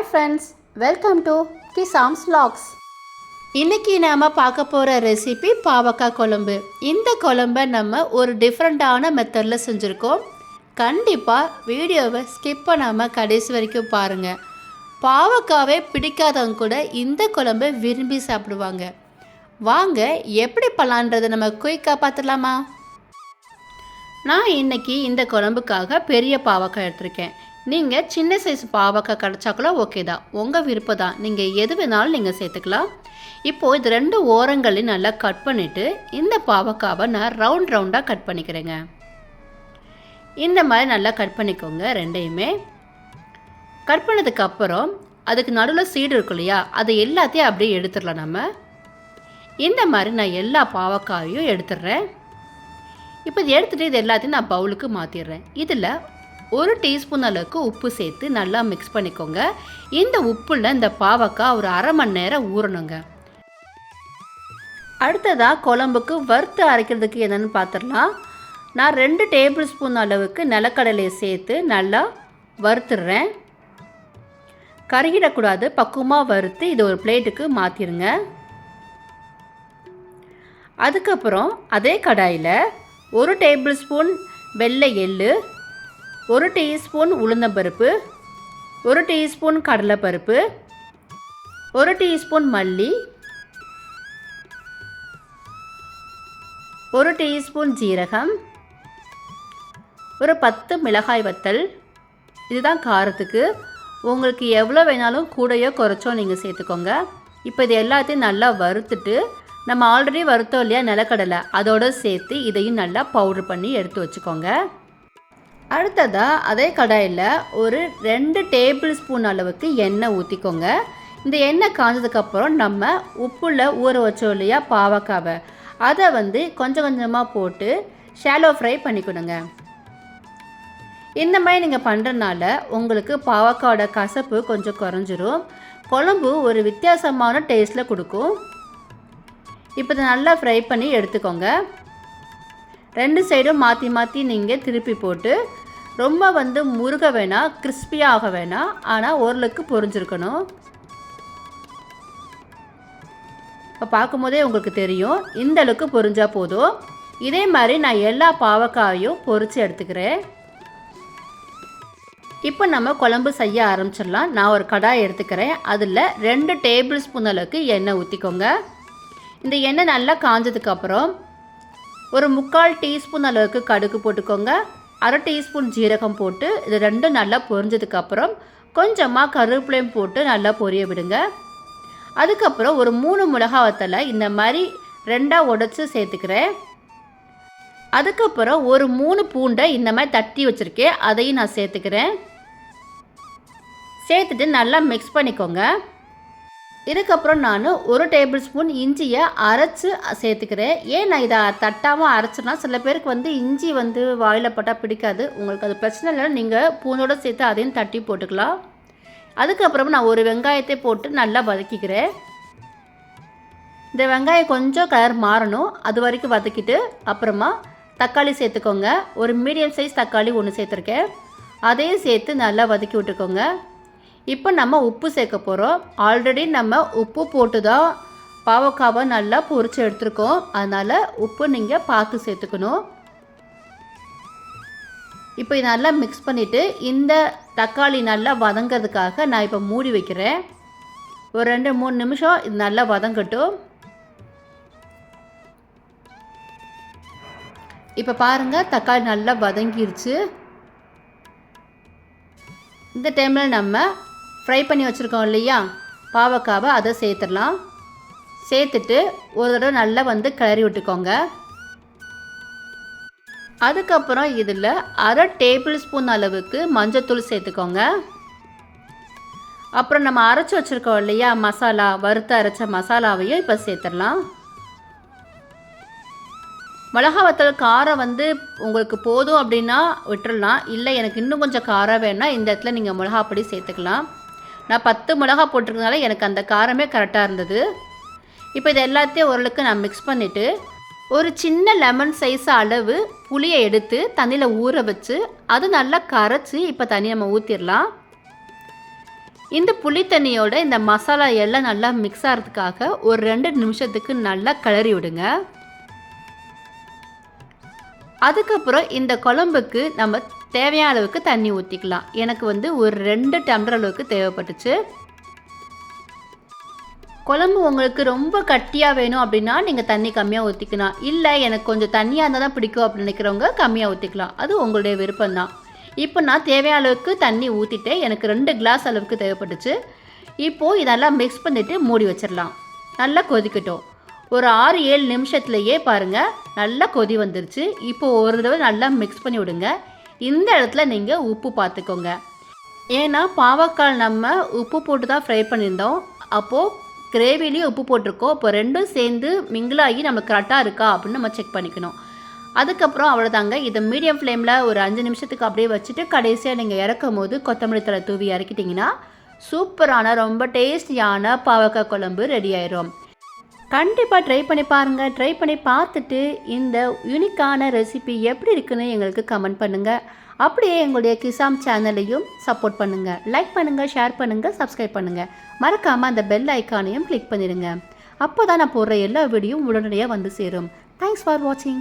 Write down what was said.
Hi friends welcome to கிசாம்ஸ் லாக்ஸ் இன்றைக்கி நாம் பார்க்க போகிற ரெசிபி பாவக்காய் குழம்பு. இந்த குழம்ப நம்ம ஒரு டிஃப்ரெண்ட்டான மெத்தடில் செஞ்சுருக்கோம். கண்டிப்பாக வீடியோவை ஸ்கிப் பண்ணாமல் கடைசி வரைக்கும் பாருங்கள் பாவக்காவே பிடிக்காதவங்க கூட இந்த குழம்பை விரும்பி சாப்பிடுவாங்க. வாங்க எப்படி பண்ணலான்றதை நம்ம குயிக்காக பார்த்துடலாமா? நான் இன்னைக்கு இந்த குழம்புக்காக பெரிய பாவக்காய் எடுத்திருக்கேன். நீங்கள் சின்ன சைஸ் பாவக்காய் கிடச்சா கூட ஓகே தான். உங்கள் விருப்பம் தான். நீங்கள் எது வேணாலும் நீங்கள் சேர்த்துக்கலாம். இப்போது இது ரெண்டு ஓரங்களையும் நல்லா கட் பண்ணிவிட்டு இந்த பாவக்காவை நான் ரவுண்ட் ரவுண்டாக கட் பண்ணிக்கிறேங்க. இந்த மாதிரி நல்லா கட் பண்ணிக்கோங்க ரெண்டையுமே. கட் பண்ணதுக்கப்புறம் அதுக்கு நடுவில் சீடு இருக்கும் இல்லையா அதை எல்லாத்தையும் அப்படியே எடுத்துடலாம் நம்ம. இந்த மாதிரி நான் எல்லா பாவக்காயும் எடுத்துடுறேன். இப்போ இது எடுத்துகிட்டு இது எல்லாத்தையும் நான் பவுலுக்கு மாற்றிடுறேன் இதில் ஒரு டீஸ்பூன் அளவுக்கு உப்பு சேர்த்து நல்லா மிக்ஸ் பண்ணிக்கோங்க. இந்த உப்பில் இந்த பாவக்காய் ஒரு அரை மணி நேரம் ஊறணுங்க. அடுத்ததாக குழம்புக்கு வறுத்து அரைக்கிறதுக்கு என்னென்னு பார்த்துடலாம் நான் ரெண்டு டேபிள் ஸ்பூன் அளவுக்கு நிலக்கடலையை சேர்த்து நல்லா வறுத்துடுறேன் கருகிடக்கூடாது பக்குவமாக வறுத்து இது ஒரு பிளேட்டுக்கு மாற்றிடுங்க அதுக்கப்புறம் அதே கடாயில் ஒரு டேபிள் ஸ்பூன் வெள்ளை எள்ளு ஒரு டீஸ்பூன் உளுந்தம்பருப்பு ஒரு டீஸ்பூன் கடலைப்பருப்பு ஒரு டீஸ்பூன் மல்லி ஒரு டீஸ்பூன் ஜீரகம் ஒரு பத்து மிளகாய் வத்தல். இதுதான் காரத்துக்கு. உங்களுக்கு எவ்வளோ வேணாலும் கூடையோ குறைச்சோ நீங்கள் சேர்த்துக்கோங்க. இப்போ இது எல்லாத்தையும் நல்லா வறுத்துட்டு நம்ம ஆல்ரெடி வறுத்தோம் இல்லையா நிலக்கடலை அதோடு சேர்த்து இதையும் நல்லா பவுட்ரு பண்ணி எடுத்து வச்சுக்கோங்க. அடுத்ததாக அதே கடாயில் ஒரு ரெண்டு டேபிள் ஸ்பூன் அளவுக்கு எண்ணெய் ஊற்றிக்கோங்க இந்த எண்ணெய் காஞ்சதுக்கப்புறம் நம்ம உப்புல ஊற வச்சோம் இல்லையா பாவக்காவை அதை வந்து கொஞ்சம் கொஞ்சமாக போட்டு ஷாலோ ஃப்ரை பண்ணிக்கணுங்க. இந்த மாதிரி நீங்கள் பண்ணுறதுனால உங்களுக்கு பாவக்காவோட கசப்பு கொஞ்சம் குறைஞ்சிரும். குழம்பு ஒரு வித்தியாசமான டேஸ்ட்டில் கொடுக்கும். இப்போ இதை நல்லா ஃப்ரை பண்ணி எடுத்துக்கோங்க. ரெண்டு சைடும் மாற்றி மாற்றி நீங்கள் திருப்பி போட்டு ரொம்ப வந்து முருக வேணாம் கிறிஸ்பியாக வேணாம் ஆனால் ஓரளவுக்கு பொறிஞ்சிருக்கணும் இப்போ பார்க்கும்போதே உங்களுக்கு தெரியும் இந்த அளவுக்கு பொரிஞ்சால் போதும். இதே மாதிரி நான் எல்லா பாவக்காயும் பொரித்து எடுத்துக்கிறேன். இப்போ நம்ம குழம்பு செய்ய ஆரம்பிச்சிடலாம். நான் ஒரு கடாய் எடுத்துக்கிறேன். அதில் ரெண்டு டேபிள் ஸ்பூன் அளவுக்கு எண்ணெய் ஊற்றிக்கோங்க இந்த எண்ணெய் நல்லா காஞ்சதுக்கப்புறம் ஒரு முக்கால் டீஸ்பூன் அளவுக்கு கடுகு போட்டுக்கோங்க. அரை டீஸ்பூன் ஜீரகம் போட்டு இது ரெண்டும் நல்லா பொரிஞ்சதுக்கப்புறம் கொஞ்சமாக கருவேப்பிலையும் போட்டு நல்லா பொரிய விடுங்க. அதுக்கப்புறம் ஒரு மூணு மிளகா வத்தலை இந்த மாதிரி ரெண்டாக உடச்சி சேர்த்துக்கிறேன். அதுக்கப்புறம் ஒரு மூணு பூண்டை இந்த மாதிரி தட்டி வச்சுருக்கேன். அதையும் நான் சேர்த்துக்கிறேன். சேர்த்துட்டு நல்லா மிக்ஸ் பண்ணிக்கோங்க. இதுக்கப்புறம் நான் ஒரு டேபிள் ஸ்பூன் இஞ்சியை அரைச்சி சேர்த்துக்கிறேன். ஏன் நான் இதை தட்டாமல் அரைச்சேன்னா சில பேருக்கு வந்து இஞ்சி வந்து வாயில் பட்டால் பிடிக்காது. உங்களுக்கு அது பிரச்சனை இல்லைன்னா நீங்கள் பூண்டோடு சேர்த்து அதையும் தட்டி போட்டுக்கலாம். அதுக்கப்புறம் நான் ஒரு வெங்காயத்தை போட்டு நல்லா வதக்கிக்கிறேன். இந்த வெங்காயம் கொஞ்சம் கலர் மாறணும். அது வரைக்கும் வதக்கிட்டு அப்புறமா தக்காளி சேர்த்துக்கோங்க. ஒரு மீடியம் சைஸ் தக்காளி ஒன்று சேர்த்துருக்கேன். அதையும் சேர்த்து நல்லா வதக்கி விட்டுக்கோங்க. இப்போ நம்ம உப்பு சேர்க்க போகிறோம் ஆல்ரெடி நம்ம உப்பு போட்டு தான் பாவக்காவை நல்லா பொரித்து எடுத்துருக்கோம். அதனால் உப்பு நீங்கள் பார்த்து சேர்த்துக்கணும். இப்போ இதை நல்லா மிக்ஸ் பண்ணிவிட்டு இந்த தக்காளி நல்லா வதங்கிறதுக்காக நான் இப்போ மூடி வைக்கிறேன். ஒரு ரெண்டு மூணு நிமிஷம் இது நல்லா வதங்கட்டும். இப்போ பாருங்கள் தக்காளி நல்லா வதங்கிருச்சு. இந்த டைமில் நம்ம ஃப்ரை பண்ணி வச்சுருக்கோம் இல்லையா? பாவக்காவை அதை சேர்த்துடலாம். சேர்த்துட்டு ஒரு தடவை நல்லா வந்து கிளறி விட்டுக்கோங்க. அதுக்கப்புறம் இதில் அரை டேபிள் ஸ்பூன் அளவுக்கு மஞ்சத்தூள் சேர்த்துக்கோங்க. அப்புறம் நம்ம அரைச்சி வச்சுருக்கோம் இல்லையா? மசாலா வறுத்து அரைச்ச மசாலாவையும் இப்போ சேர்த்துடலாம். மிளகா வத்தல் காரம் வந்து உங்களுக்கு போதும் அப்படின்னா விட்டுடலாம் இல்லை எனக்கு இன்னும் கொஞ்சம் காரம் வேணால் இந்த இடத்துல நீங்கள் மிளகா பொடி சேர்த்துக்கலாம். நான் பத்து மிளகா போட்டிருக்கனால எனக்கு அந்த காரமே கரெக்டாக இருந்தது. இப்போ இது எல்லாத்தையும் ஓரளவுக்கு நான் மிக்ஸ் பண்ணிவிட்டு ஒரு சின்ன லெமன் சைஸ் அளவு புளியை எடுத்து தண்ணியில் ஊற வச்சு அது நல்லா கரைச்சி இப்போ தண்ணி நம்ம ஊற்றிடலாம் இந்த புளி தண்ணியோட இந்த மசாலா எல்லாம் நல்லா மிக்ஸ் ஆகிறதுக்காக ஒரு ரெண்டு நிமிஷத்துக்கு நல்லா கிளறி விடுங்க. அதுக்கப்புறம் இந்த குழம்புக்கு நம்ம தேவையான அளவுக்கு தண்ணி ஊற்றிக்கலாம் எனக்கு வந்து ஒரு ரெண்டு டம்ளர் அளவுக்கு தேவைப்பட்டுச்சு. குழம்பு உங்களுக்கு ரொம்ப கட்டியாக வேணும் அப்படின்னா நீங்கள் தண்ணி கம்மியாக ஊற்றிக்கலாம் இல்லை எனக்கு கொஞ்சம் தண்ணியாக இருந்தால் தான் பிடிக்கும் அப்படின்னு நினைக்கிறவங்க கம்மியாக ஊற்றிக்கலாம் அது உங்களுடைய விருப்பம்தான் இப்போ நான் தேவையான அளவுக்கு தண்ணி ஊற்றிட்டு எனக்கு ரெண்டு கிளாஸ் அளவுக்கு தேவைப்பட்டுச்சு. இப்போது இதெல்லாம் மிக்ஸ் பண்ணிவிட்டு மூடி வச்சிடலாம். நல்லா கொதிக்கட்டும். ஒரு ஆறு ஏழு நிமிஷத்துலையே பாருங்கள் நல்லா கொதி வந்துருச்சு. இப்போது ஒரு தடவை நல்லா மிக்ஸ் பண்ணி விடுங்க. இந்த இடத்துல நீங்கள் உப்பு பார்த்துக்கோங்க ஏன்னா பாவக்காய் நம்ம உப்பு போட்டு தான் ஃப்ரை பண்ணியிருந்தோம். அப்போது கிரேவிலையும் உப்பு போட்டிருக்கோம். இப்போ ரெண்டும் சேர்ந்து மிங்கிளாகி நம்மளுக்கு கரெக்டாக இருக்கா அப்படின்னு நம்ம செக் பண்ணிக்கணும். அதுக்கப்புறம் அவ்வளோதாங்க இதை மீடியம் ஃப்ளேமில் ஒரு அஞ்சு நிமிஷத்துக்கு அப்படியே வச்சுட்டு கடைசியாக நீங்கள் இறக்கும் போது கொத்தமல்லி தழை தூவி இறக்கிட்டிங்கன்னா சூப்பரான ரொம்ப டேஸ்டியான பாவக்காய் குழம்பு ரெடி ஆயிரும். கண்டிப்பாக ட்ரை பண்ணி பாருங்கள் ட்ரை பண்ணி பார்த்துட்டு இந்த யூனிக்கான ரெசிபி எப்படி இருக்குன்னு எங்களுக்கு கமெண்ட் பண்ணுங்கள் அப்படியே எங்களுடைய கிசாம் சேனலையும் சப்போர்ட் பண்ணுங்கள் லைக் பண்ணுங்கள் ஷேர் பண்ணுங்கள் சப்ஸ்கிரைப் பண்ணுங்கள் மறக்காமல் அந்த பெல் ஐக்கானையும் கிளிக் பண்ணிடுங்க. அப்போ தான் நான் போடுற எல்லா வீடியோவும் உடனடியாக வந்து சேரும். தேங்க்ஸ் ஃபார் வாட்சிங்